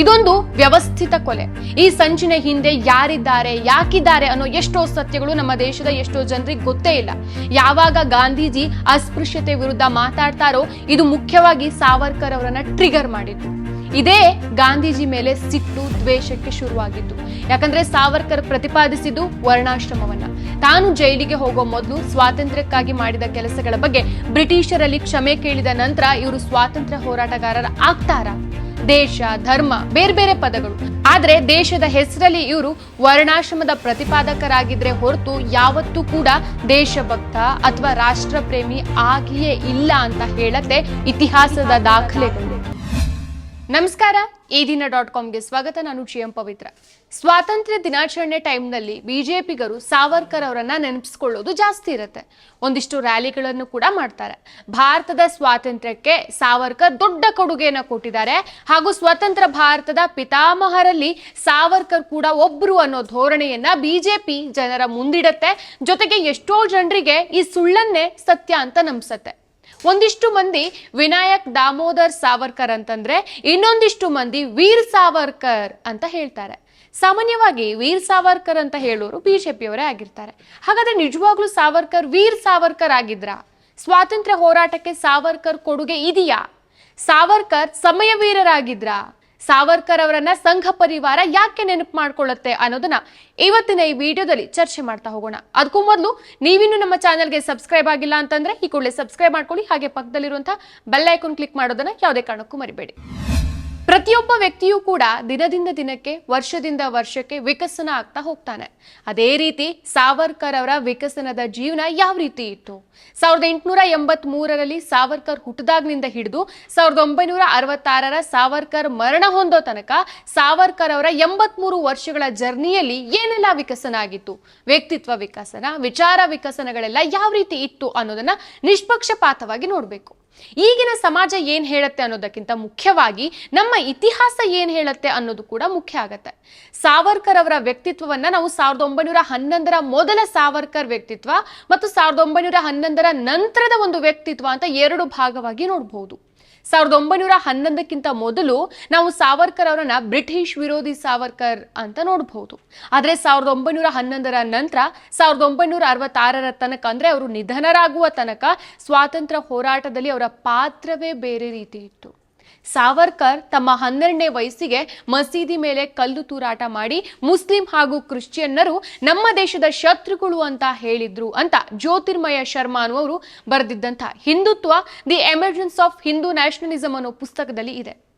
ಇದೊಂದು ವ್ಯವಸ್ಥಿತ ಕೊಲೆ. ಈ ಸಂಚಿನ ಹಿಂದೆ ಯಾರಿದ್ದಾರೆ, ಯಾಕಿದ್ದಾರೆ ಅನ್ನೋ ಎಷ್ಟೋ ಸತ್ಯಗಳು ನಮ್ಮ ದೇಶದ ಎಷ್ಟೋ ಜನರಿಗೆ ಗೊತ್ತೇ ಇಲ್ಲ. ಯಾವಾಗ ಗಾಂಧೀಜಿ ಅಸ್ಪೃಶ್ಯತೆ ವಿರುದ್ಧ ಮಾತಾಡ್ತಾರೋ, ಇದು ಮುಖ್ಯವಾಗಿ ಸಾವರ್ಕರ್ ಅವರನ್ನ ಟ್ರಿಗರ್ ಮಾಡಿದ್ದು. ಇದೇ ಗಾಂಧೀಜಿ ಮೇಲೆ ಸಿಟ್ಟು ದ್ವೇಷಕ್ಕೆ ಶುರುವಾಗಿತ್ತು ಯಾಕಂದ್ರೆ ಸಾವರ್ಕರ್ ಪ್ರತಿಪಾದಿಸಿದ್ದು ವರ್ಣಾಶ್ರಮವನ್ನ. ತಾನು ಜೈಲಿಗೆ ಹೋಗೋ ಮೊದಲು ಸ್ವಾತಂತ್ರ್ಯಕ್ಕಾಗಿ ಮಾಡಿದ ಕೆಲಸಗಳ ಬಗ್ಗೆ ಬ್ರಿಟಿಷರಲ್ಲಿ ಕ್ಷಮೆ ಕೇಳಿದ ನಂತರ ಇವರು ಸ್ವಾತಂತ್ರ್ಯ ಹೋರಾಟಗಾರರ ಆಗ್ತಾರ. ದೇಶ, ಧರ್ಮ, ಬೇರೆ ಬೇರೆ ಪದಗಳು. ಆದ್ರೆ ದೇಶದ ಹೆಸರಲ್ಲಿ ಇವರು ವರ್ಣಾಶ್ರಮದ ಪ್ರತಿಪಾದಕರಾಗಿದ್ರೆ ಹೊರತು ಯಾವತ್ತೂ ಕೂಡ ದೇಶಭಕ್ತ ಅಥವಾ ರಾಷ್ಟ್ರ ಪ್ರೇಮಿ ಆಗಿಯೇ ಇಲ್ಲ ಅಂತ ಹೇಳತ್ತೆ ಇತಿಹಾಸದ ದಾಖಲೆಗಳು. ನಮಸ್ಕಾರ. ಈ ದಿನ ಡಾಟ್ ಕಾಮ್ಗೆ ಸ್ವಾಗತ. ನಾನು ಜಿಎಂ ಪವಿತ್ರ. ಸ್ವಾತಂತ್ರ್ಯ ದಿನಾಚರಣೆ ಟೈಮ್ನಲ್ಲಿ ಬಿಜೆಪಿಗರು ಸಾವರ್ಕರ್ ಅವರನ್ನ ನೆನಪಿಸ್ಕೊಳ್ಳೋದು ಜಾಸ್ತಿ ಇರುತ್ತೆ. ಒಂದಿಷ್ಟು ರ್ಯಾಲಿಗಳನ್ನು ಕೂಡ ಮಾಡ್ತಾರೆ. ಭಾರತದ ಸ್ವಾತಂತ್ರ್ಯಕ್ಕೆ ಸಾವರ್ಕರ್ ದೊಡ್ಡ ಕೊಡುಗೆಯನ್ನು ಕೊಟ್ಟಿದ್ದಾರೆ. ಹಾಗೂ ಸ್ವತಂತ್ರ ಭಾರತದ ಪಿತಾಮಹರಲ್ಲಿ ಸಾವರ್ಕರ್ ಕೂಡ ಒಬ್ರು ಅನ್ನೋ ಧೋರಣೆಯನ್ನ ಬಿಜೆಪಿ ಜನರ ಮುಂದಿಡತ್ತೆ. ಜೊತೆಗೆ ಎಷ್ಟೋ ಜನರಿಗೆ ಈ ಸುಳ್ಳನ್ನೇ ಸತ್ಯ ಅಂತ ನಂಬಿಸತ್ತೆ. ಒಂದಿಷ್ಟು ಮಂದಿ ವಿನಾಯಕ್ ದಾಮೋದರ್ ಸಾವರ್ಕರ್ ಅಂತಂದ್ರೆ ಇನ್ನೊಂದಿಷ್ಟು ಮಂದಿ ವೀರ್ ಸಾವರ್ಕರ್ ಅಂತ ಹೇಳ್ತಾರೆ. ಸಾಮಾನ್ಯವಾಗಿ ವೀರ್ ಸಾವರ್ಕರ್ ಅಂತ ಹೇಳೋರು ಬಿಜೆಪಿಯವರೇ ಆಗಿರ್ತಾರೆ. ಹಾಗಾದ್ರೆ ನಿಜವಾಗ್ಲೂ ಸಾವರ್ಕರ್ ವೀರ್ ಸಾವರ್ಕರ್ ಆಗಿದ್ರಾ? ಸ್ವಾತಂತ್ರ್ಯ ಹೋರಾಟಕ್ಕೆ ಸಾವರ್ಕರ್ ಕೊಡುಗೆ ಇದೆಯಾ? ಸಾವರ್ಕರ್ ಸಮಯವೀರರಾಗಿದ್ರಾ ಸಾವರ್ಕರ್ ಅವರನ್ನ ಸಂಘ ಪರಿವಾರ ಯಾಕೆ ನೆನಪು ಮಾಡ್ಕೊಳ್ಳುತ್ತೆ ಅನ್ನೋದನ್ನ ಇವತ್ತಿನ ಈ ವಿಡಿಯೋದಲ್ಲಿ ಚರ್ಚೆ ಮಾಡ್ತಾ ಹೋಗೋಣ. ಅದಕ್ಕೂ ಮೊದಲು ನೀವಿನ್ನು ನಮ್ಮ ಚಾನೆಲ್ಗೆ ಸಬ್ಸ್ಕ್ರೈಬ್ ಆಗಿಲ್ಲ ಅಂತಂದ್ರೆ ಈ ಕೂಡಲೇ ಸಬ್ಸ್ಕ್ರೈಬ್ ಮಾಡ್ಕೊಳ್ಳಿ. ಹಾಗೆ ಪಕ್ಕದಲ್ಲಿರುವಂತಹ ಬೆಲ್ ಐಕಾನ್ ಕ್ಲಿಕ್ ಮಾಡೋದನ್ನ ಯಾವುದೇ ಕಾರಣಕ್ಕೂ ಮರಿಬೇಡಿ. ಪ್ರತಿಯೊಬ್ಬ ವ್ಯಕ್ತಿಯೂ ಕೂಡ ದಿನದಿಂದ ದಿನಕ್ಕೆ, ವರ್ಷದಿಂದ ವರ್ಷಕ್ಕೆ ವಿಕಸನ ಆಗ್ತಾ ಹೋಗ್ತಾನೆ. ಅದೇ ರೀತಿ ಸಾವರ್ಕರ್ ಅವರ ವಿಕಸನದ ಜೀವನ ಯಾವ ರೀತಿ ಇತ್ತು? ಸಾವಿರದ ಎಂಟುನೂರ ಎಂಬತ್ ಮೂರರಲ್ಲಿ ಸಾವರ್ಕರ್ ಹುಟ್ಟದಾಗ್ನಿಂದ ಹಿಡಿದು ಸಾವಿರದ ಒಂಬೈನೂರ ಅರವತ್ತಾರರ ಸಾವರ್ಕರ್ ಮರಣ ಹೊಂದೋ ತನಕ ಸಾವರ್ಕರ್ ಅವರ ಎಂಬತ್ಮೂರು ವರ್ಷಗಳ ಜರ್ನಿಯಲ್ಲಿ ಏನೆಲ್ಲ ವಿಕಸನ ಆಗಿತ್ತು? ವ್ಯಕ್ತಿತ್ವ ವಿಕಸನ, ವಿಚಾರ ವಿಕಸನಗಳೆಲ್ಲ ಯಾವ ರೀತಿ ಇತ್ತು ಅನ್ನೋದನ್ನ ನಿಷ್ಪಕ್ಷಪಾತವಾಗಿ ನೋಡಬೇಕು. ಈಗಿನ ಸಮಾಜ ಏನ್ ಹೇಳುತ್ತೆ ಅನ್ನೋದಕ್ಕಿಂತ ಮುಖ್ಯವಾಗಿ ನಮ್ಮ ಇತಿಹಾಸ ಏನ್ ಹೇಳುತ್ತೆ ಅನ್ನೋದು ಕೂಡ ಮುಖ್ಯ ಆಗತ್ತೆ. ಸಾವರ್ಕರ್ ಅವರ ವ್ಯಕ್ತಿತ್ವವನ್ನ ನಾವು ಸಾವಿರದ ಒಂಬೈನೂರ ಹನ್ನೊಂದರ ಮೊದಲ ಸಾವರ್ಕರ್ ವ್ಯಕ್ತಿತ್ವ ಮತ್ತು ಸಾವಿರದ ಒಂಬೈನೂರ ಹನ್ನೊಂದರ ನಂತರದ ಒಂದು ವ್ಯಕ್ತಿತ್ವ ಅಂತ ಎರಡು ಭಾಗವಾಗಿ ನೋಡಬಹುದು ಸಾವಿರದ ಒಂಬೈನೂರ ಹನ್ನೊಂದಕ್ಕಿಂತ ಮೊದಲು ನಾವು ಸಾವರ್ಕರ್ ಅವರನ್ನ ಬ್ರಿಟಿಷ್ ವಿರೋಧಿ ಸಾವರ್ಕರ್ ಅಂತ ನೋಡಬಹುದು. ಆದರೆ ಸಾವಿರದ ಒಂಬೈನೂರ ಹನ್ನೊಂದರ ನಂತರ ಸಾವಿರದ ಒಂಬೈನೂರ ಅರವತ್ತಾರರ ತನಕ ಅಂದ್ರೆ ಅವರು ನಿಧನರಾಗುವ ತನಕ ಸ್ವಾತಂತ್ರ್ಯ ಹೋರಾಟದಲ್ಲಿ ಅವರ ಪಾತ್ರವೇ ಬೇರೆ ರೀತಿ ಇತ್ತು. ಸಾವರ್ಕರ್ ತಮ್ಮ ಹನ್ನೆರಡನೇ ವಯಸ್ಸಿಗೆ ಮಸೀದಿ ಮೇಲೆ ಕಲ್ಲು ತೂರಾಟ ಮಾಡಿ ಮುಸ್ಲಿಂ ಹಾಗೂ ಕ್ರಿಶ್ಚಿಯನ್ನರು ನಮ್ಮ ದೇಶದ ಶತ್ರುಗಳು ಅಂತ ಹೇಳಿದ್ರು ಅಂತ ಜ್ಯೋತಿರ್ಮಯ ಶರ್ಮಾ ಅನ್ನುವರು ಬರೆದಿದ್ದಂಥ Hindutva, the emergence of Hindu nationalism ಅನ್ನೋ ಪುಸ್ತಕದಲ್ಲಿ ಇದೆ.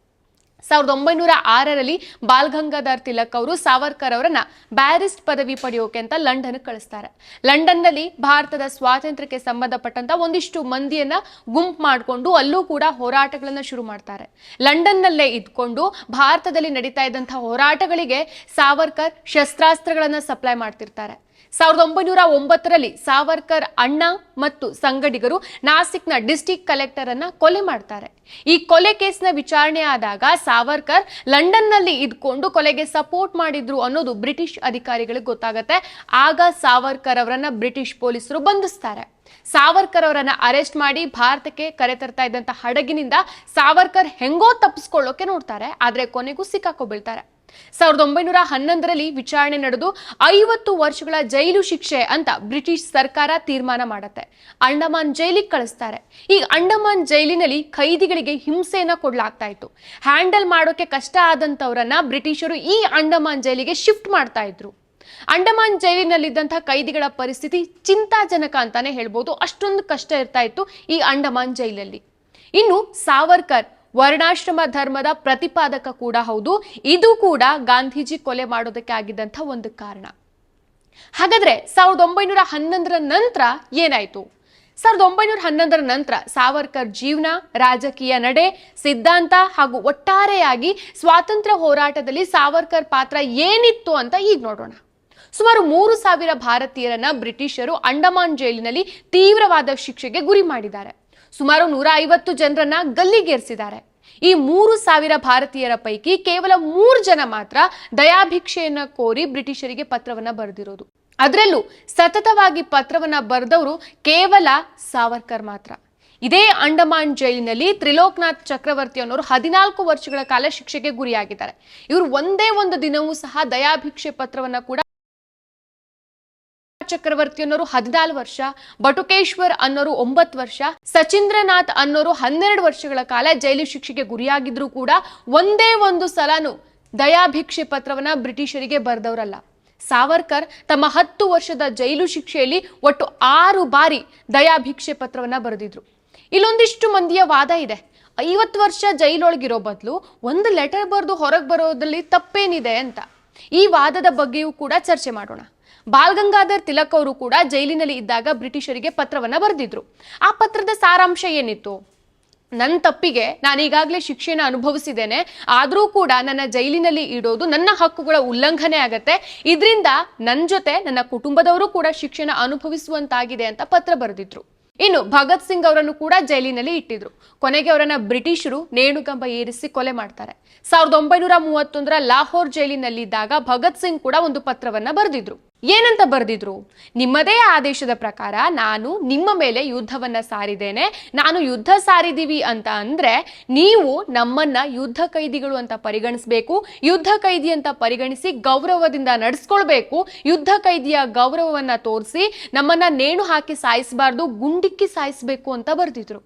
ಸಾವಿರದ ಒಂಬೈನೂರ ಆರರಲ್ಲಿ ಬಾಲ್ಗಂಗಾಧರ್ ತಿಲಕ್ ಅವರು ಸಾವರ್ಕರ್ ಅವರನ್ನ ಬ್ಯಾರಿಸ್ಟ್ ಪದವಿ ಪಡೆಯೋಕೆ ಅಂತ ಲಂಡನ್ ಕಳಿಸ್ತಾರೆ. ಲಂಡನ್ನಲ್ಲಿ ಭಾರತದ ಸ್ವಾತಂತ್ರ್ಯಕ್ಕೆ ಸಂಬಂಧಪಟ್ಟಂತ ಒಂದಿಷ್ಟು ಮಂದಿಯನ್ನ ಗುಂಪು ಮಾಡಿಕೊಂಡು ಅಲ್ಲೂ ಕೂಡ ಹೋರಾಟಗಳನ್ನ ಶುರು ಮಾಡ್ತಾರೆ. ಲಂಡನ್ನಲ್ಲೇ ಇದ್ಕೊಂಡು ಭಾರತದಲ್ಲಿ ನಡೀತಾ ಇದ್ದಂತಹ ಹೋರಾಟಗಳಿಗೆ ಸಾವರ್ಕರ್ ಶಸ್ತ್ರಾಸ್ತ್ರಗಳನ್ನ ಸಪ್ಲೈ ಮಾಡ್ತಿರ್ತಾರೆ. ಸಾವಿರದ ಒಂಬೈನೂರ ಒಂಬತ್ತರಲ್ಲಿ ಸಾವರ್ಕರ್ ಅಣ್ಣ ಮತ್ತು ಸಂಗಡಿಗರು ನಾಸಿಕ್ನ ಡಿಸ್ಟಿಕ್ ಕಲೆಕ್ಟರ್ ಅನ್ನ ಕೊಲೆ ಮಾಡ್ತಾರೆ. ಈ ಕೊಲೆ ಕೇಸ್ನ ವಿಚಾರಣೆ ಆದಾಗ ಸಾವರ್ಕರ್ ಲಂಡನ್ನಲ್ಲಿ ಇದ್ಕೊಂಡು ಕೊಲೆಗೆ ಸಪೋರ್ಟ್ ಮಾಡಿದ್ರು ಅನ್ನೋದು ಬ್ರಿಟಿಷ್ ಅಧಿಕಾರಿಗಳಿಗೆ ಗೊತ್ತಾಗತ್ತೆ. ಆಗ ಸಾವರ್ಕರ್ ಅವರನ್ನ ಬ್ರಿಟಿಷ್ ಪೊಲೀಸರು ಬಂಧಿಸ್ತಾರೆ. ಸಾವರ್ಕರ್ ಅವರನ್ನ ಅರೆಸ್ಟ್ ಮಾಡಿ ಭಾರತಕ್ಕೆ ಕರೆತರ್ತಾ ಇದ್ದಂತ ಹಡಗಿನಿಂದ ಸಾವರ್ಕರ್ ಹೆಂಗೋ ತಪ್ಪಿಸ್ಕೊಳ್ಳೋಕೆ ನೋಡ್ತಾರೆ. ಆದ್ರೆ ಕೊನೆಗೂ ಸಿಕ್ಕಾಕೊಬೀಳ್ತಾರೆ. ಸಾವಿರದ ಒಂಬೈನೂರ ಹನ್ನೊಂದರಲ್ಲಿ ವಿಚಾರಣೆ ನಡೆದು ಐವತ್ತು ವರ್ಷಗಳ ಜೈಲು ಶಿಕ್ಷೆ ಅಂತ ಬ್ರಿಟಿಷ್ ಸರ್ಕಾರ ತೀರ್ಮಾನ ಮಾಡುತ್ತೆ. ಅಂಡಮಾನ್ ಜೈಲಿಗೆ ಕಳಿಸ್ತಾರೆ. ಈ ಅಂಡಮಾನ್ ಜೈಲಿನಲ್ಲಿ ಖೈದಿಗಳಿಗೆ ಹಿಂಸೆಯನ್ನ ಕೊಡ್ಲಾಗ್ತಾ ಇತ್ತು. ಹ್ಯಾಂಡಲ್ ಮಾಡೋಕೆ ಕಷ್ಟ ಆದಂತವರನ್ನ ಬ್ರಿಟಿಷರು ಈ ಅಂಡಮಾನ್ ಜೈಲಿಗೆ ಶಿಫ್ಟ್ ಮಾಡ್ತಾ ಇದ್ರು. ಅಂಡಮಾನ್ ಜೈಲಿನಲ್ಲಿದ್ದಂತಹ ಕೈದಿಗಳ ಪರಿಸ್ಥಿತಿ ಚಿಂತಾಜನಕ ಅಂತಾನೆ ಹೇಳ್ಬೋದು. ಅಷ್ಟೊಂದು ಕಷ್ಟ ಇರ್ತಾ ಇತ್ತು ಈ ಅಂಡಮಾನ್ ಜೈಲಲ್ಲಿ. ಇನ್ನು ಸಾವರ್ಕರ್ ವರ್ಣಾಶ್ರಮ ಧರ್ಮದ ಪ್ರತಿಪಾದಕ ಕೂಡ ಹೌದು. ಇದು ಕೂಡ ಗಾಂಧೀಜಿ ಕೊಲೆ ಮಾಡೋದಕ್ಕೆ ಆಗಿದ್ದಂಥ ಒಂದು ಕಾರಣ. ಹಾಗಾದ್ರೆ ಸಾವಿರದ ಒಂಬೈನೂರ ಹನ್ನೊಂದರ ನಂತರ ಏನಾಯ್ತು? ಸಾವಿರದ ಒಂಬೈನೂರ ಹನ್ನೊಂದರ ನಂತರ ಸಾವರ್ಕರ್ ಜೀವನ, ರಾಜಕೀಯ ನಡೆ, ಸಿದ್ಧಾಂತ ಹಾಗೂ ಒಟ್ಟಾರೆಯಾಗಿ ಸ್ವಾತಂತ್ರ್ಯ ಹೋರಾಟದಲ್ಲಿ ಸಾವರ್ಕರ್ ಪಾತ್ರ ಏನಿತ್ತು ಅಂತ ಈಗ ನೋಡೋಣ. ಸುಮಾರು ಮೂರು ಸಾವಿರ ಭಾರತೀಯರನ್ನ ಬ್ರಿಟಿಷರು ಅಂಡಮಾನ್ ಜೈಲಿನಲ್ಲಿ ತೀವ್ರವಾದ ಶಿಕ್ಷೆಗೆ ಗುರಿ ಮಾಡಿದ್ದಾರೆ. ಸುಮಾರು ನೂರ ಐವತ್ತು ಜನರನ್ನ ಗಲ್ಲಿಗೇರಿಸಿದ್ದಾರೆ. ಈ ಮೂರು ಸಾವಿರ ಭಾರತೀಯರ ಪೈಕಿ ಕೇವಲ ಮೂರು ಜನ ಮಾತ್ರ ದಯಾಭಿಕ್ಷೆಯನ್ನ ಕೋರಿ ಬ್ರಿಟಿಷರಿಗೆ ಪತ್ರವನ್ನ ಬರೆದಿರೋದು. ಅದರಲ್ಲೂ ಸತತವಾಗಿ ಪತ್ರವನ್ನ ಬರೆದವರು ಕೇವಲ ಸಾವರ್ಕರ್ ಮಾತ್ರ. ಇದೇ ಅಂಡಮಾನ್ ಜೈಲಿನಲ್ಲಿ ತ್ರಿಲೋಕ್ನಾಥ್ ಚಕ್ರವರ್ತಿ ಅನ್ನೋರು ಹದಿನಾಲ್ಕು ವರ್ಷಗಳ ಕಾಲ ಶಿಕ್ಷೆಗೆ ಗುರಿಯಾಗಿದ್ದಾರೆ. ಇವರು ಒಂದೇ ಒಂದು ದಿನವೂ ಸಹ ದಯಾಭಿಕ್ಷೆ ಪತ್ರವನ್ನ ಕೂಡ ಚಕ್ರವರ್ತಿ ಅನ್ನೋರು ಹದಿನಾಲ್ಕು ವರ್ಷ, ಬಟುಕೇಶ್ವರ್ ಅನ್ನೋರು ಒಂಬತ್ತು ವರ್ಷ, ಸಚೀಂದ್ರನಾಥ್ ಅನ್ನೋರು ಹನ್ನೆರಡು ವರ್ಷಗಳ ಕಾಲ ಜೈಲು ಶಿಕ್ಷೆಗೆ ಗುರಿಯಾಗಿದ್ರು ಕೂಡ ಒಂದೇ ಒಂದು ಸಲನು ದಯಾಭಿಕ್ಷೆ ಪತ್ರವನ್ನ ಬ್ರಿಟಿಷರಿಗೆ ಬರೆದವರಲ್ಲ. ಸಾವರ್ಕರ್ ತಮ್ಮ ಹತ್ತು ವರ್ಷದ ಜೈಲು ಶಿಕ್ಷೆಯಲ್ಲಿ ಒಟ್ಟು ಆರು ಬಾರಿ ದಯಾಭಿಕ್ಷೆ ಪತ್ರವನ್ನ ಬರೆದಿದ್ರು. ಇಲ್ಲೊಂದಿಷ್ಟು ಮಂದಿಯ ವಾದ ಇದೆ. ಐವತ್ತು ವರ್ಷ ಜೈಲೊಳಗಿರೋ ಬದಲು ಒಂದು ಲೆಟರ್ ಬರೆದು ಹೊರಗೆ ಬರೋದ್ರಲ್ಲಿ ತಪ್ಪೇನಿದೆ ಅಂತ. ಈ ವಾದದ ಬಗ್ಗೆಯೂ ಕೂಡ ಚರ್ಚೆ ಮಾಡೋಣ. ಬಾಲ್ ಗಂಗಾಧರ್ ತಿಲಕ್ ಅವರು ಕೂಡ ಜೈಲಿನಲ್ಲಿ ಇದ್ದಾಗ ಬ್ರಿಟಿಷರಿಗೆ ಪತ್ರವನ್ನ ಬರೆದಿದ್ರು. ಆ ಪತ್ರದ ಸಾರಾಂಶ ಏನಿತ್ತು? ನನ್ನ ತಪ್ಪಿಗೆ ನಾನು ಈಗಾಗಲೇ ಶಿಕ್ಷೆನ ಅನುಭವಿಸಿದ್ದೇನೆ. ಆದರೂ ಕೂಡ ನನ್ನ ಜೈಲಿನಲ್ಲಿ ಇಡೋದು ನನ್ನ ಹಕ್ಕುಗಳ ಉಲ್ಲಂಘನೆ ಆಗತ್ತೆ. ಇದರಿಂದ ನನ್ನ ಜೊತೆ ನನ್ನ ಕುಟುಂಬದವರು ಕೂಡ ಶಿಕ್ಷಣ ಅನುಭವಿಸುವಂತಾಗಿದೆ ಅಂತ ಪತ್ರ ಬರೆದಿದ್ರು. ಇನ್ನು ಭಗತ್ ಸಿಂಗ್ ಅವರನ್ನು ಕೂಡ ಜೈಲಿನಲ್ಲಿ ಇಟ್ಟಿದ್ರು. ಕೊನೆಗೆ ಅವರನ್ನ ಬ್ರಿಟಿಷರು ನೇಣುಗಂಬ ಏರಿಸಿ ಕೊಲೆ ಮಾಡ್ತಾರೆ. ಸಾವಿರದ ಒಂಬೈನೂರ ಮೂವತ್ತೊಂದರ ಲಾಹೋರ್ ಜೈಲಿನಲ್ಲಿದ್ದಾಗ ಭಗತ್ ಸಿಂಗ್ ಕೂಡ ಒಂದು ಪತ್ರವನ್ನ ಬರೆದಿದ್ರು. ಏನಂತ ಬರೆದಿದ್ರು? ನಿಮ್ಮದೇ ಆದೇಶದ ಪ್ರಕಾರ ನಾನು ನಿಮ್ಮ ಮೇಲೆ ಯುದ್ಧವನ್ನ ಸಾರಿದ್ದೇನೆ. ನಾನು ಯುದ್ಧ ಸಾರಿದೀವಿ ಅಂತ ಅಂದ್ರೆ ನೀವು ನಮ್ಮನ್ನ ಯುದ್ಧ ಕೈದಿಗಳು ಅಂತ ಪರಿಗಣಿಸಬೇಕು. ಯುದ್ಧ ಕೈದಿ ಅಂತ ಪರಿಗಣಿಸಿ ಗೌರವದಿಂದ ನಡೆಸ್ಕೊಳ್ಬೇಕು. ಯುದ್ಧ ಕೈದಿಯ ಗೌರವವನ್ನ ತೋರಿಸಿ ನಮ್ಮನ್ನ ನೇಣು ಹಾಕಿ ಸಾಯಿಸಬಾರ್ದು, ಗುಂಡಿಕ್ಕಿ ಸಾಯಿಸಬೇಕು ಅಂತ ಬರೆದಿದ್ರು.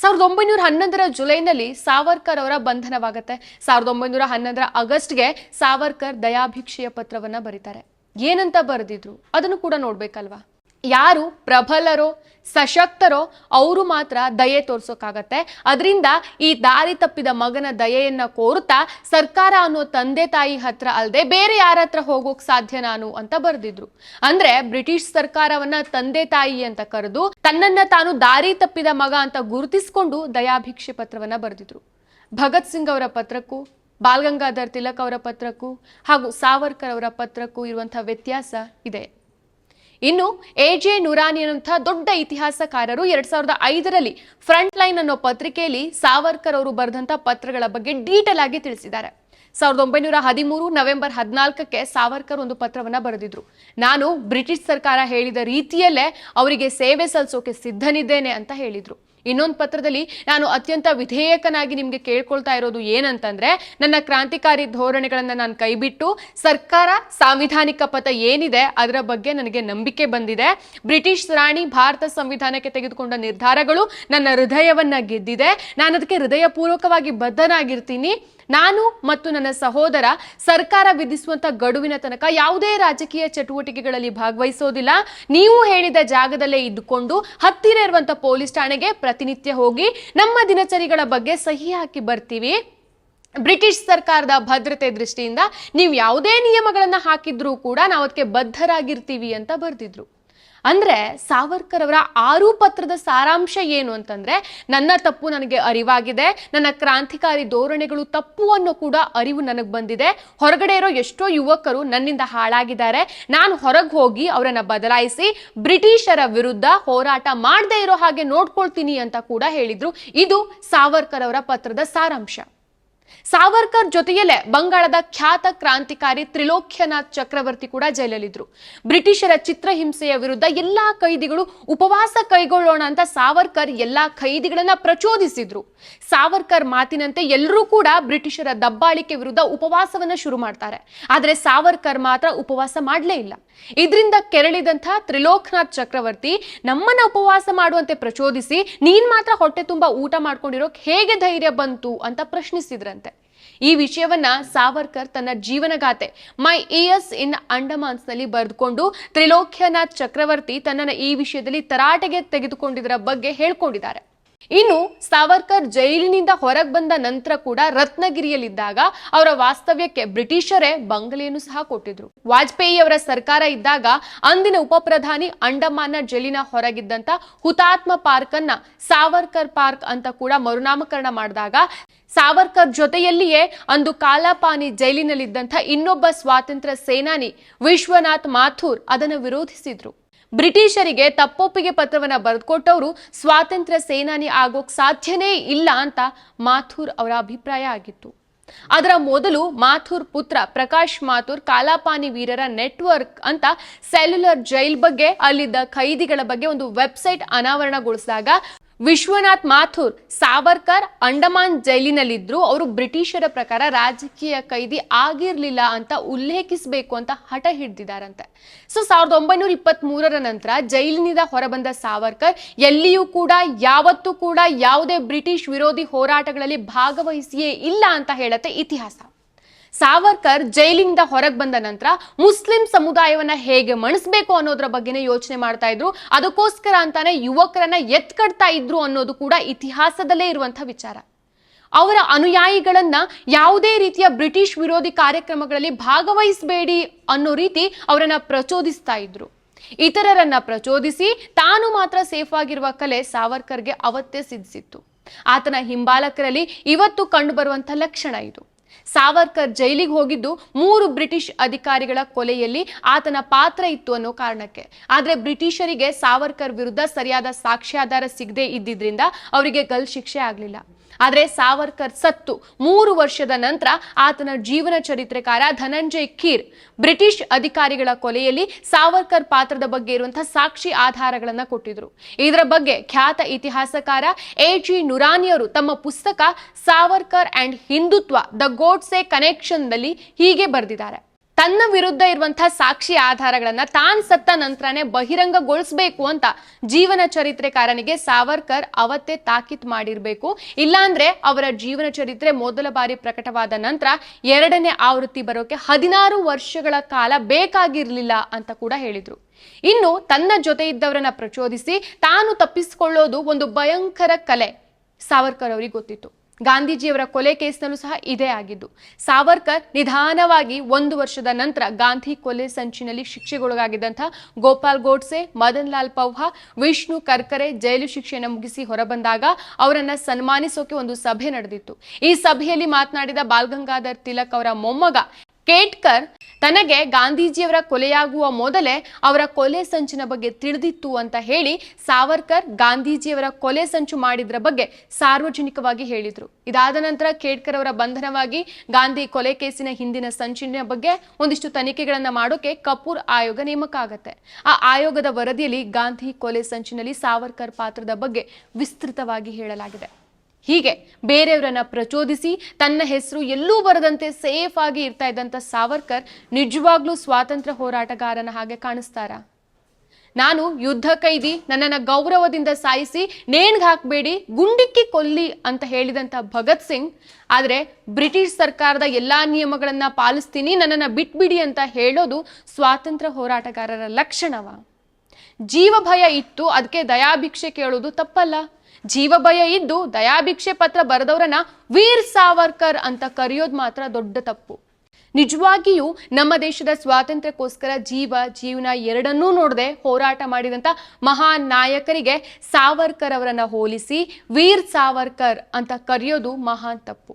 ಸಾವಿರದ ಒಂಬೈನೂರ ಹನ್ನೊಂದರ ಜುಲೈನಲ್ಲಿ ಸಾವರ್ಕರ್ ಅವರ ಬಂಧನವಾಗುತ್ತೆ. ಸಾವಿರದ ಒಂಬೈನೂರ ಹನ್ನೊಂದರ ಆಗಸ್ಟ್ಗೆ ಸಾವರ್ಕರ್ ದಯಾಭಿಕ್ಷೆಯ ಪತ್ರವನ್ನ ಬರೀತಾರೆ. ಏನಂತ ಬರೆದಿದ್ರು ಅದನ್ನು ಕೂಡ ನೋಡ್ಬೇಕಲ್ವಾ? ಯಾರು ಪ್ರಬಲರೋ, ಸಶಕ್ತರೋ, ಅವರು ಮಾತ್ರ ದಯೆ ತೋರ್ಸೋಕ್ಕಾಗತ್ತೆ. ಅದರಿಂದ ಈ ದಾರಿ ತಪ್ಪಿದ ಮಗನ ದಯೆಯನ್ನ ಕೋರುತ್ತಾ ಸರ್ಕಾರ ಅನ್ನೋ ತಂದೆ ತಾಯಿ ಹತ್ರ ಅಲ್ಲದೆ ಬೇರೆ ಯಾರ ಹತ್ರ ಹೋಗೋಕ್ ಸಾಧ್ಯ ನಾನು ಅಂತ ಬರೆದಿದ್ರು. ಅಂದ್ರೆ ಬ್ರಿಟಿಷ್ ಸರ್ಕಾರವನ್ನ ತಂದೆ ತಾಯಿ ಅಂತ ಕರೆದು ತನ್ನನ್ನ ತಾನು ದಾರಿ ತಪ್ಪಿದ ಮಗ ಅಂತ ಗುರುತಿಸಿಕೊಂಡು ದಯಾಭಿಕ್ಷೆ ಪತ್ರವನ್ನ ಬರೆದಿದ್ರು. ಭಗತ್ ಸಿಂಗ್ ಅವರ ಪತ್ರಕ್ಕೂ ಬಾಲ್ ಗಂಗಾಧರ್ ತಿಲಕ್ ಅವರ ಪತ್ರಕ್ಕೂ ಹಾಗೂ ಸಾವರ್ಕರ್ ಅವರ ಪತ್ರಕ್ಕೂ ಇರುವಂತಹ ವ್ಯತ್ಯಾಸ ಇದೆ. ಇನ್ನು ಎ ಜೆ ನುರಾನಿ ದೊಡ್ಡ ಇತಿಹಾಸಕಾರರು ಎರಡ್ ಸಾವಿರದ ಐದರಲ್ಲಿ ಫ್ರಂಟ್ ಲೈನ್ ಅನ್ನೋ ಪತ್ರಿಕೆಯಲ್ಲಿ ಸಾವರ್ಕರ್ ಅವರು ಬರೆದಂತ ಪತ್ರಗಳ ಬಗ್ಗೆ ಡೀಟೇಲ್ ಆಗಿ ತಿಳಿಸಿದ್ದಾರೆ. ಸಾವಿರದ ಒಂಬೈನೂರ ಹದಿಮೂರು ನವೆಂಬರ್ ಹದಿನಾಲ್ಕಕ್ಕೆ ಸಾವರ್ಕರ್ ಒಂದು ಪತ್ರವನ್ನ ಬರೆದಿದ್ರು. ನಾನು ಬ್ರಿಟಿಷ್ ಸರ್ಕಾರ ಹೇಳಿದ ರೀತಿಯಲ್ಲೇ ಅವರಿಗೆ ಸೇವೆ ಸಲ್ಲಿಸೋಕೆ ಸಿದ್ಧನಿದ್ದೇನೆ ಅಂತ ಹೇಳಿದ್ರು. ಇನ್ನೊಂದು ಪತ್ರದಲ್ಲಿ, ನಾನು ಅತ್ಯಂತ ವಿಧೇಯಕನಾಗಿ ನಿಮಗೆ ಕೇಳ್ಕೊಳ್ತಾ ಇರೋದು ಏನಂತಂದ್ರೆ, ನನ್ನ ಕ್ರಾಂತಿಕಾರಿ ಧೋರಣೆಗಳನ್ನು ನಾನು ಕೈಬಿಟ್ಟು, ಸರ್ಕಾರ ಸಾಂವಿಧಾನಿಕ ಪಥ ಏನಿದೆ, ಅದರ ಬಗ್ಗೆ ನನಗೆ ನಂಬಿಕೆ ಬಂದಿದೆ. ಬ್ರಿಟಿಷ್ ರಾಣಿ ಭಾರತ ಸಂವಿಧಾನಕ್ಕೆ ತೆಗೆದುಕೊಂಡ ನಿರ್ಧಾರಗಳು ನನ್ನ ಹೃದಯವನ್ನ ಗೆದ್ದಿದೆ. ನಾನು ಅದಕ್ಕೆ ಹೃದಯಪೂರ್ವಕವಾಗಿ ಬದ್ಧನಾಗಿರ್ತೀನಿ. ನಾನು ಮತ್ತು ನನ್ನ ಸಹೋದರ ಸರ್ಕಾರ ವಿಧಿಸುವಂತ ಗಡುವಿನ ತನಕ ಯಾವುದೇ ರಾಜಕೀಯ ಚಟುವಟಿಕೆಗಳಲ್ಲಿ ಭಾಗವಹಿಸೋದಿಲ್ಲ. ನೀವು ಹೇಳಿದ ಜಾಗದಲ್ಲೇ ಇದ್ದುಕೊಂಡು ಹತ್ತಿರ ಇರುವಂತ ಪೊಲೀಸ್ ಠಾಣೆಗೆ ಪ್ರತಿನಿತ್ಯ ಹೋಗಿ ನಮ್ಮ ದಿನಚರಿಗಳ ಬಗ್ಗೆ ಸಹಿ ಹಾಕಿ ಬರ್ತೀವಿ. ಬ್ರಿಟಿಷ್ ಸರ್ಕಾರದ ಭದ್ರತೆ ದೃಷ್ಟಿಯಿಂದ ನೀವು ಯಾವುದೇ ನಿಯಮಗಳನ್ನು ಹಾಕಿದ್ರೂ ಕೂಡ ನಾವು ಅದಕ್ಕೆ ಬದ್ಧರಾಗಿರ್ತೀವಿ ಅಂತ ಬರೆದಿದ್ರು. ಅಂದ್ರೆ ಸಾವರ್ಕರ್ ಅವರ ಆರು ಪತ್ರದ ಸಾರಾಂಶ ಏನು ಅಂತಂದ್ರೆ, ನನ್ನ ತಪ್ಪು ನನಗೆ ಅರಿವಾಗಿದೆ, ನನ್ನ ಕ್ರಾಂತಿಕಾರಿ ಧೋರಣೆಗಳು ತಪ್ಪು ಅನ್ನೋ ಕೂಡ ಅರಿವು ನನಗೆ ಬಂದಿದೆ. ಹೊರಗಡೆ ಇರೋ ಎಷ್ಟೋ ಯುವಕರು ನನ್ನಿಂದ ಹಾಳಾಗಿದ್ದಾರೆ. ನಾನು ಹೊರಗೆ ಹೋಗಿ ಅವರನ್ನ ಬದಲಾಯಿಸಿ ಬ್ರಿಟಿಷರ ವಿರುದ್ಧ ಹೋರಾಟ ಮಾಡದೇ ಇರೋ ಹಾಗೆ ನೋಡ್ಕೊಳ್ತೀನಿ ಅಂತ ಕೂಡ ಹೇಳಿದ್ರು. ಇದು ಸಾವರ್ಕರ್ ಅವರ ಪತ್ರದ ಸಾರಾಂಶ. ಸಾವರ್ಕರ್ ಜೊತೆಯಲ್ಲೇ ಬಂಗಾಳದ ಖ್ಯಾತ ಕ್ರಾಂತಿಕಾರಿ ತ್ರಿಲೋಕ್ಯನಾಥ್ ಚಕ್ರವರ್ತಿ ಕೂಡ ಜೈಲಲ್ಲಿದ್ರು. ಬ್ರಿಟಿಷರ ಚಿತ್ರಹಿಂಸೆಯ ವಿರುದ್ಧ ಎಲ್ಲಾ ಕೈದಿಗಳು ಉಪವಾಸ ಕೈಗೊಳ್ಳೋಣ ಅಂತ ಸಾವರ್ಕರ್ ಎಲ್ಲಾ ಕೈದಿಗಳನ್ನ ಪ್ರಚೋದಿಸಿದ್ರು. ಸಾವರ್ಕರ್ ಮಾತಿನಂತೆ ಎಲ್ಲರೂ ಕೂಡ ಬ್ರಿಟಿಷರ ದಬ್ಬಾಳಿಕೆ ವಿರುದ್ಧ ಉಪವಾಸವನ್ನ ಶುರು ಮಾಡ್ತಾರೆ. ಆದ್ರೆ ಸಾವರ್ಕರ್ ಮಾತ್ರ ಉಪವಾಸ ಮಾಡಲೇ ಇಲ್ಲ. ಇದರಿಂದ ಕೆರಳಿದಂತಹ ತ್ರಿಲೋಕ್ನಾಥ್ ಚಕ್ರವರ್ತಿ ನಮ್ಮನ್ನ ಉಪವಾಸ ಮಾಡುವಂತೆ ಪ್ರಚೋದಿಸಿ ನೀನ್ ಮಾತ್ರ ಹೊಟ್ಟೆ ತುಂಬಾ ಊಟ ಮಾಡ್ಕೊಂಡಿರೋಕ್ ಹೇಗೆ ಧೈರ್ಯ ಬಂತು ಅಂತ ಪ್ರಶ್ನಿಸಿದ್ರಂತೆ. ಈ ವಿಷಯವನ್ನ ಸಾವರ್ಕರ್ ತನ್ನ ಜೀವನಗಾಥೆ ಮೈ ಇಯರ್ಸ್ ಇನ್ ಅಂಡಮಾನ್ಸ್ನಲ್ಲಿ ಬರೆದುಕೊಂಡು ತ್ರಿಲೋಕ್ಯನಾಥ್ ಚಕ್ರವರ್ತಿ ತನ್ನನ್ನ ಈ ವಿಷಯದಲ್ಲಿ ತರಾಟೆಗೆ ತೆಗೆದುಕೊಂಡಿದ್ದರ ಬಗ್ಗೆ ಹೇಳ್ಕೊಂಡಿದ್ದಾರೆ. ಇನ್ನು ಸಾವರ್ಕರ್ ಜೈಲಿನಿಂದ ಹೊರಗೆ ಬಂದ ನಂತರ ಕೂಡ ರತ್ನಗಿರಿಯಲ್ಲಿದ್ದಾಗ ಅವರ ವಾಸ್ತವ್ಯಕ್ಕೆ ಬ್ರಿಟಿಷರೇ ಬಂಗಲೆಯನ್ನು ಸಹ ಕೊಟ್ಟಿದ್ರು. ವಾಜಪೇಯಿ ಅವರ ಸರ್ಕಾರ ಇದ್ದಾಗ ಅಂದಿನ ಉಪಪ್ರಧಾನಿ ಅಂಡಮಾನ ಜೈಲಿನ ಹೊರಗಿದ್ದಂತ ಹುತಾತ್ಮ ಪಾರ್ಕ್ ಅನ್ನ ಸಾವರ್ಕರ್ ಪಾರ್ಕ್ ಅಂತ ಕೂಡ ಮರುನಾಮಕರಣ ಮಾಡಿದಾಗ ಸಾವರ್ಕರ್ ಜೊತೆಯಲ್ಲಿಯೇ ಅಂದು ಕಾಲಾಪಾನಿ ಜೈಲಿನಲ್ಲಿದ್ದಂಥ ಇನ್ನೊಬ್ಬ ಸ್ವಾತಂತ್ರ್ಯ ಸೇನಾನಿ ವಿಶ್ವನಾಥ್ ಮಾಥೂರ್ ಅದನ್ನು ವಿರೋಧಿಸಿದ್ರು. ಬ್ರಿಟಿಷರಿಗೆ ತಪ್ಪೊಪ್ಪಿಗೆ ಪತ್ರವನ್ನ ಬರೆದುಕೊಟ್ಟವರು ಸ್ವಾತಂತ್ರ್ಯ ಸೇನಾನಿ ಆಗೋಕ್ ಸಾಧ್ಯನೇ ಇಲ್ಲ ಅಂತ ಮಾಥೂರ್ ಅವರ ಅಭಿಪ್ರಾಯ ಆಗಿತ್ತು. ಅದರ ಮೊದಲು ಮಾಥೂರ್ ಪುತ್ರ ಪ್ರಕಾಶ್ ಮಾಥೂರ್ ಕಾಲಾಪಾನಿ ವೀರರ ನೆಟ್ವರ್ಕ್ ಅಂತ ಸೆಲ್ಯುಲರ್ ಜೈಲ್ ಬಗ್ಗೆ ಅಲ್ಲಿದ್ದ ಖೈದಿಗಳ ಬಗ್ಗೆ ಒಂದು ವೆಬ್ಸೈಟ್ ಅನಾವರಣಗೊಳಿಸಿದಾಗ ವಿಶ್ವನಾಥ್ ಮಾಥುರ್, ಸಾವರ್ಕರ್, ಅಂಡಮಾನ್ ಜೈಲಿನಲ್ಲಿದ್ದರು ಅವರು ಬ್ರಿಟಿಷರ ಪ್ರಕಾರ ರಾಜಕೀಯ ಕೈದಿ ಆಗಿರಲಿಲ್ಲ ಅಂತ ಉಲ್ಲೇಖಿಸಬೇಕು ಅಂತ ಹಠ ಹಿಡಿದಿದ್ದಾರಂತೆ ಸೊ, ಸಾವಿರದ ಒಂಬೈನೂರ ಇಪ್ಪತ್ತ್ ಮೂರರ ನಂತರ ಜೈಲಿನಿಂದ ಹೊರಬಂದ ಸಾವರ್ಕರ್ ಎಲ್ಲಿಯೂ ಕೂಡ, ಯಾವತ್ತೂ ಕೂಡ ಯಾವುದೇ ಬ್ರಿಟಿಷ್ ವಿರೋಧಿ ಹೋರಾಟಗಳಲ್ಲಿ ಭಾಗವಹಿಸಿಯೇ ಇಲ್ಲ ಅಂತ ಹೇಳತ್ತೆ ಇತಿಹಾಸ. ಸಾವರ್ಕರ್ ಜೈಲಿನಿಂದ ಹೊರಗೆ ಬಂದ ನಂತರ ಮುಸ್ಲಿಂ ಸಮುದಾಯವನ್ನ ಹೇಗೆ ಮಣಿಸ್ಬೇಕು ಅನ್ನೋದ್ರ ಬಗ್ಗೆನೇ ಯೋಚನೆ ಮಾಡ್ತಾ ಇದ್ರು. ಅದಕ್ಕೋಸ್ಕರ ಅಂತಾನೆ ಯುವಕರನ್ನ ಎತ್ಕಡ್ತಾ ಇದ್ರು ಅನ್ನೋದು ಕೂಡ ಇತಿಹಾಸದಲ್ಲೇ ಇರುವಂತಹ ವಿಚಾರ. ಅವರ ಅನುಯಾಯಿಗಳನ್ನ ಯಾವುದೇ ರೀತಿಯ ಬ್ರಿಟಿಷ್ ವಿರೋಧಿ ಕಾರ್ಯಕ್ರಮಗಳಲ್ಲಿ ಭಾಗವಹಿಸಬೇಡಿ ಅನ್ನೋ ರೀತಿ ಅವರನ್ನ ಪ್ರಚೋದಿಸ್ತಾ ಇದ್ರು. ಇತರರನ್ನ ಪ್ರಚೋದಿಸಿ ತಾನು ಮಾತ್ರ ಸೇಫ್ ಆಗಿರುವ ಕಲೆ ಸಾವರ್ಕರ್ಗೆ ಅವತ್ತೇ ಸಿದ್ಧಿಸಿತ್ತು. ಆತನ ಹಿಂಬಾಲಕರಲ್ಲಿ ಇವತ್ತು ಕಂಡುಬರುವಂಥ ಲಕ್ಷಣ ಇದು. ಸಾವರ್ಕರ್ ಜೈಲಿಗೆ ಹೋಗಿದ್ದು ಮೂರು ಬ್ರಿಟಿಷ್ ಅಧಿಕಾರಿಗಳ ಕೊಲೆಯಲ್ಲಿ ಆತನ ಪಾತ್ರ ಇತ್ತು ಅನ್ನೋ ಕಾರಣಕ್ಕೆ. ಆದರೆ ಬ್ರಿಟಿಷರಿಗೆ ಸಾವರ್ಕರ್ ವಿರುದ್ಧ ಸರಿಯಾದ ಸಾಕ್ಷ್ಯಾಧಾರ ಸಿಗದೆ ಇದ್ದಿದ್ರಿಂದ ಅವರಿಗೆ ಗಲ್ ಶಿಕ್ಷೆ ಆಗಲಿಲ್ಲ. ಆದರೆ ಸಾವರ್ಕರ್ ಸತ್ತು ಮೂರು ವರ್ಷದ ನಂತರ ಆತನ ಜೀವನ ಚರಿತ್ರೆಕಾರ ಧನಂಜಯ್ ಖೀರ್ ಬ್ರಿಟಿಷ್ ಅಧಿಕಾರಿಗಳ ಕೊಲೆಯಲ್ಲಿ ಸಾವರ್ಕರ್ ಪಾತ್ರದ ಬಗ್ಗೆ ಇರುವಂತಹ ಸಾಕ್ಷಿ ಆಧಾರಗಳನ್ನ ಕೊಟ್ಟಿದ್ರು. ಇದರ ಬಗ್ಗೆ ಖ್ಯಾತ ಇತಿಹಾಸಕಾರ ಎ ಜಿ ನುರಾನಿಯವರು ತಮ್ಮ ಪುಸ್ತಕ ಸಾವರ್ಕರ್ ಅಂಡ್ ಹಿಂದುತ್ವ, ದ ಗೋಡ್ಸೆ ಕನೆಕ್ಷನ್ನಲ್ಲಿ ಹೀಗೆ ಬರೆದಿದ್ದಾರೆ. ತನ್ನ ವಿರುದ್ಧ ಇರುವಂತಹ ಸಾಕ್ಷಿ ಆಧಾರಗಳನ್ನ ತಾನ್ ಸತ್ತ ನಂತರನೇ ಬಹಿರಂಗಗೊಳಿಸಬೇಕು ಅಂತ ಜೀವನ ಚರಿತ್ರೆಕಾರನಿಗೆ ಸಾವರ್ಕರ್ ಅವತ್ತೇ ತಾಕೀತ್ ಮಾಡಿರಬೇಕು. ಇಲ್ಲಾಂದ್ರೆ ಅವರ ಜೀವನ ಚರಿತ್ರೆ ಮೊದಲ ಬಾರಿ ಪ್ರಕಟವಾದ ನಂತರ ಎರಡನೇ ಆವೃತ್ತಿ ಬರೋಕೆ ಹದಿನಾರು ವರ್ಷಗಳ ಕಾಲ ಬೇಕಾಗಿರ್ಲಿಲ್ಲ ಅಂತ ಕೂಡ ಹೇಳಿದ್ರು. ಇನ್ನು ತನ್ನ ಜೊತೆ ಇದ್ದವರನ್ನ ಪ್ರಚೋದಿಸಿ ತಾನು ತಪ್ಪಿಸಿಕೊಳ್ಳೋದು ಒಂದು ಭಯಂಕರ ಕಲೆ ಸಾವರ್ಕರ್ ಅವರಿಗೆ ಗೊತ್ತಿತ್ತು. ಗಾಂಧೀಜಿಯವರ ಕೊಲೆ ಕೇಸ್ನಲ್ಲೂ ಸಹ ಇದೇ ಆಗಿದ್ದು, ಸಾವರ್ಕರ್ ನಿಧಾನವಾಗಿ ಒಂದು ವರ್ಷದ ನಂತರ ಗಾಂಧಿ ಕೊಲೆ ಸಂಚಿನಲ್ಲಿ ಶಿಕ್ಷೆಗೊಳಗಾಗಿದ್ದಂಥ ಗೋಪಾಲ್ ಗೋಡ್ಸೆ, ಮದನ್ ಲಾಲ್ ಪೌಹಾ, ವಿಷ್ಣು ಕರ್ಕರೆ ಜೈಲು ಶಿಕ್ಷೆಯನ್ನು ಮುಗಿಸಿ ಹೊರಬಂದಾಗ ಅವರನ್ನ ಸನ್ಮಾನಿಸೋಕೆ ಒಂದು ಸಭೆ ನಡೆದಿತ್ತು. ಈ ಸಭೆಯಲ್ಲಿ ಮಾತನಾಡಿದ ಬಾಲ್ ಗಂಗಾಧರ್ ತಿಲಕ್ ಅವರ ಮೊಮ್ಮಗ ಕೇಟ್ಕರ್ ತನಗೆ ಗಾಂಧೀಜಿಯವರ ಕೊಲೆಯಾಗುವ ಮೊದಲೇ ಅವರ ಕೊಲೆ ಸಂಚಿನ ಬಗ್ಗೆ ತಿಳಿದಿತ್ತು ಅಂತ ಹೇಳಿ ಸಾವರ್ಕರ್ ಗಾಂಧೀಜಿಯವರ ಕೊಲೆ ಸಂಚು ಮಾಡಿದ್ರ ಬಗ್ಗೆ ಸಾರ್ವಜನಿಕವಾಗಿ ಹೇಳಿದ್ರು. ಇದಾದ ನಂತರ ಕೇಟ್ಕರ್ ಅವರ ಬಂಧನವಾಗಿ ಗಾಂಧಿ ಕೊಲೆ ಕೇಸಿನ ಹಿಂದಿನ ಸಂಚಿನ ಬಗ್ಗೆ ಒಂದಿಷ್ಟು ತನಿಖೆಗಳನ್ನ ಮಾಡೋಕೆ ಕಪೂರ್ ಆಯೋಗ ನೇಮಕ ಆಗತ್ತೆ. ಆ ಆಯೋಗದ ವರದಿಯಲ್ಲಿ ಗಾಂಧಿ ಕೊಲೆ ಸಂಚಿನಲ್ಲಿ ಸಾವರ್ಕರ್ ಪಾತ್ರದ ಬಗ್ಗೆ ವಿಸ್ತೃತವಾಗಿ ಹೇಳಲಾಗಿದೆ. ಹೀಗೆ ಬೇರೆಯವರನ್ನ ಪ್ರಚೋದಿಸಿ ತನ್ನ ಹೆಸರು ಎಲ್ಲೂ ಬರದಂತೆ ಸೇಫ್ ಆಗಿ ಇರ್ತಾ ಇದ್ದಂಥ ಸಾವರ್ಕರ್ ನಿಜವಾಗ್ಲೂ ಸ್ವಾತಂತ್ರ್ಯ ಹೋರಾಟಗಾರನ ಹಾಗೆ ಕಾಣಿಸ್ತಾರ? ನಾನು ಯುದ್ಧ ಕೈದಿ ನನ್ನನ್ನು ಗೌರವದಿಂದ ಸಾಯಿಸಿ ನೇಣ್ಗೆ ಹಾಕಬೇಡಿ, ಗುಂಡಿಕ್ಕಿ ಕೊಲ್ಲಿ ಅಂತ ಹೇಳಿದಂಥ ಭಗತ್ ಸಿಂಗ್, ಆದರೆ ಬ್ರಿಟಿಷ್ ಸರ್ಕಾರದ ಎಲ್ಲ ನಿಯಮಗಳನ್ನು ಪಾಲಿಸ್ತೀನಿ, ನನ್ನನ್ನು ಬಿಟ್ಬಿಡಿ ಅಂತ ಹೇಳೋದು ಸ್ವಾತಂತ್ರ್ಯ ಹೋರಾಟಗಾರರ ಲಕ್ಷಣವ? ಜೀವ ಭಯ ಇತ್ತು, ಅದಕ್ಕೆ ದಯಾಭಿಕ್ಷೆ ಕೇಳೋದು ತಪ್ಪಲ್ಲ. ಜೀವ ಭಯ ಇದ್ದು ದಯಾಭಿಕ್ಷೆ ಪತ್ರ ಬರೆದವರನ್ನ ವೀರ್ ಸಾವರ್ಕರ್ ಅಂತ ಕರೆಯೋದು ಮಾತ್ರ ದೊಡ್ಡ ತಪ್ಪು. ನಿಜವಾಗಿಯೂ ನಮ್ಮ ದೇಶದ ಸ್ವಾತಂತ್ರ್ಯಕ್ಕೋಸ್ಕರ ಜೀವ, ಜೀವನ ಎರಡನ್ನೂ ನೋಡದೆ ಹೋರಾಟ ಮಾಡಿದಂಥ ಮಹಾನ್ ನಾಯಕರಿಗೆ ಸಾವರ್ಕರ್ ಅವರನ್ನ ಹೋಲಿಸಿ ವೀರ್ ಸಾವರ್ಕರ್ ಅಂತ ಕರೆಯೋದು ಮಹಾನ್ ತಪ್ಪು.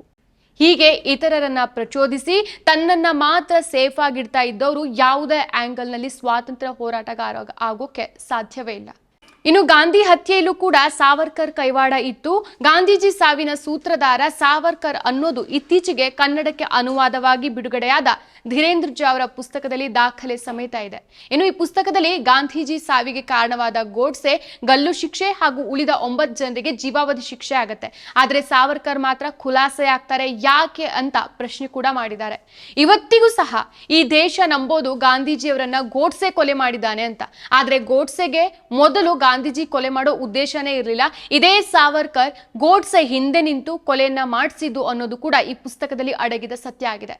ಹೀಗೆ ಇತರರನ್ನ ಪ್ರಚೋದಿಸಿ ತನ್ನನ್ನ ಮಾತ್ರ ಸೇಫ್ ಆಗಿಡ್ತಾ ಇದ್ದವರು ಯಾವುದೇ ಆಂಗಲ್ನಲ್ಲಿ ಸ್ವಾತಂತ್ರ್ಯ ಹೋರಾಟಗಾರ ಆಗೋಕೆ ಸಾಧ್ಯವೇ ಇಲ್ಲ. ಇನ್ನು ಗಾಂಧಿ ಹತ್ಯೆಯಲ್ಲೂ ಕೂಡ ಸಾವರ್ಕರ್ ಕೈವಾಡ ಇತ್ತು. ಗಾಂಧೀಜಿ ಸಾವಿನ ಸೂತ್ರಧಾರ ಸಾವರ್ಕರ್ ಅನ್ನೋದು ಇತ್ತೀಚೆಗೆ ಕನ್ನಡಕ್ಕೆ ಅನುವಾದವಾಗಿ ಬಿಡುಗಡೆಯಾದ ಧೀರೇಂದ್ರ ಜಾ ಅವರ ಪುಸ್ತಕದಲ್ಲಿ ದಾಖಲೆ ಸಮೇತ ಇದೆ. ಇನ್ನು ಈ ಪುಸ್ತಕದಲ್ಲಿ ಗಾಂಧೀಜಿ ಸಾವಿಗೆ ಕಾರಣವಾದ ಗೋಡ್ಸೆ ಗಲ್ಲು ಶಿಕ್ಷೆ ಹಾಗೂ ಉಳಿದ ಒಂಬತ್ತು ಜನರಿಗೆ ಜೀವಾವಧಿ ಶಿಕ್ಷೆ ಆಗುತ್ತೆ. ಆದರೆ ಸಾವರ್ಕರ್ ಮಾತ್ರ ಖುಲಾಸೆ ಆಗ್ತಾರೆ ಯಾಕೆ ಅಂತ ಪ್ರಶ್ನೆ ಕೂಡ ಮಾಡಿದ್ದಾರೆ. ಇವತ್ತಿಗೂ ಸಹ ಈ ದೇಶ ನಂಬೋದು ಗಾಂಧೀಜಿಯವರನ್ನ ಗೋಡ್ಸೆ ಕೊಲೆ ಮಾಡಿದ್ದಾನೆ ಅಂತ. ಆದ್ರೆ ಗೋಡ್ಸೆಗೆ ಮೊದಲು ಗಾಂಧೀಜಿ ಕೊಲೆ ಮಾಡೋ ಉದ್ದೇಶನೇ ಇರಲಿಲ್ಲ. ಇದೇ ಸಾವರ್ಕರ್ ಗೋಡ್ಸೆ ಹಿಂದೆ ನಿಂತು ಕೊಲೆಯನ್ನ ಮಾಡಿಸಿದ್ದು ಅನ್ನೋದು ಕೂಡ ಈ ಪುಸ್ತಕದಲ್ಲಿ ಅಡಗಿದ ಸತ್ಯ ಆಗಿದೆ.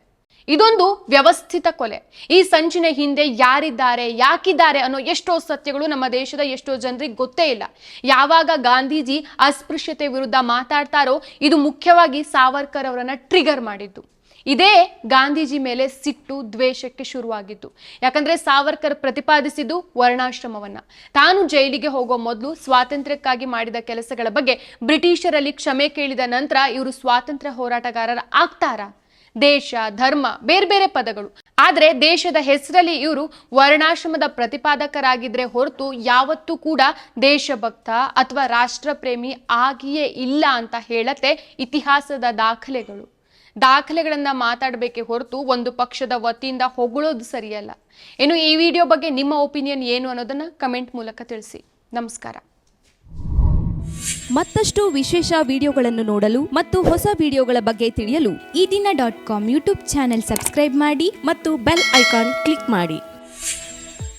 ಇದೊಂದು ವ್ಯವಸ್ಥಿತ ಕೊಲೆ. ಈ ಸಂಚಿನ ಹಿಂದೆ ಯಾರಿದ್ದಾರೆ, ಯಾಕಿದ್ದಾರೆ ಅನ್ನೋ ಎಷ್ಟೋ ಸತ್ಯಗಳು ನಮ್ಮ ದೇಶದ ಎಷ್ಟೋ ಜನರಿಗೆ ಗೊತ್ತೇ ಇಲ್ಲ. ಯಾವಾಗ ಗಾಂಧೀಜಿ ಅಸ್ಪೃಶ್ಯತೆ ವಿರುದ್ಧ ಮಾತಾಡ್ತಾರೋ, ಇದು ಮುಖ್ಯವಾಗಿ ಸಾವರ್ಕರ್ ಅವರನ್ನ ಟ್ರಿಗರ್ ಮಾಡಿದ್ದು. ಇದೇ ಗಾಂಧೀಜಿ ಮೇಲೆ ಸಿಟ್ಟು, ದ್ವೇಷಕ್ಕೆ ಶುರುವಾಗಿತ್ತು ಯಾಕಂದ್ರೆ ಸಾವರ್ಕರ್ ಪ್ರತಿಪಾದಿಸಿದ್ದು ವರ್ಣಾಶ್ರಮವನ್ನ. ತಾನು ಜೈಲಿಗೆ ಹೋಗೋ ಮೊದಲು ಸ್ವಾತಂತ್ರ್ಯಕ್ಕಾಗಿ ಮಾಡಿದ ಕೆಲಸಗಳ ಬಗ್ಗೆ ಬ್ರಿಟಿಷರಲ್ಲಿ ಕ್ಷಮೆ ಕೇಳಿದ ನಂತರ ಇವರು ಸ್ವಾತಂತ್ರ್ಯ ಹೋರಾಟಗಾರರ ಆಗ್ತಾರ? ದೇಶ, ಧರ್ಮ, ಬೇರೆ ಬೇರೆ ಪದಗಳು. ಆದರೆ ದೇಶದ ಹೆಸರಲ್ಲಿ ಇವರು ವರ್ಣಾಶ್ರಮದ ಪ್ರತಿಪಾದಕರಾಗಿದ್ರೆ ಹೊರತು ಯಾವತ್ತೂ ಕೂಡ ದೇಶಭಕ್ತ ಅಥವಾ ರಾಷ್ಟ್ರಪ್ರೇಮಿ ಆಗಿಯೇ ಇಲ್ಲ ಅಂತ ಹೇಳತ್ತೆ ಇತಿಹಾಸದ ದಾಖಲೆಗಳು. ದಾಖಲೆಗಳನ್ನ ಮಾತಾಡಬೇಕೆ ಹೊರತು ಒಂದು ಪಕ್ಷದ ವತಿಯಿಂದ ಹೊಗಳೋದು ಸರಿಯಲ್ಲ. ಇನ್ನು ಈ ವಿಡಿಯೋ ಬಗ್ಗೆ ನಿಮ್ಮ ಒಪಿನಿಯನ್ ಏನು ಅನ್ನೋದನ್ನ ಕಮೆಂಟ್ ಮೂಲಕ ತಿಳಿಸಿ. ನಮಸ್ಕಾರ. ಮತ್ತಷ್ಟು ವಿಶೇಷ ವಿಡಿಯೋಗಳನ್ನು ನೋಡಲು ಮತ್ತು ಹೊಸ ವಿಡಿಯೋಗಳ ಬಗ್ಗೆ ತಿಳಿಯಲು Ee Dina dot com YouTube channel subscribe ಮಾಡಿ ಮತ್ತು ಬೆಲ್ ಐಕಾನ್ ಕ್ಲಿಕ್ ಮಾಡಿ.